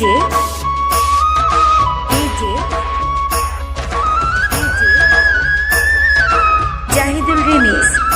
যে জাহিদুল রিমিক্স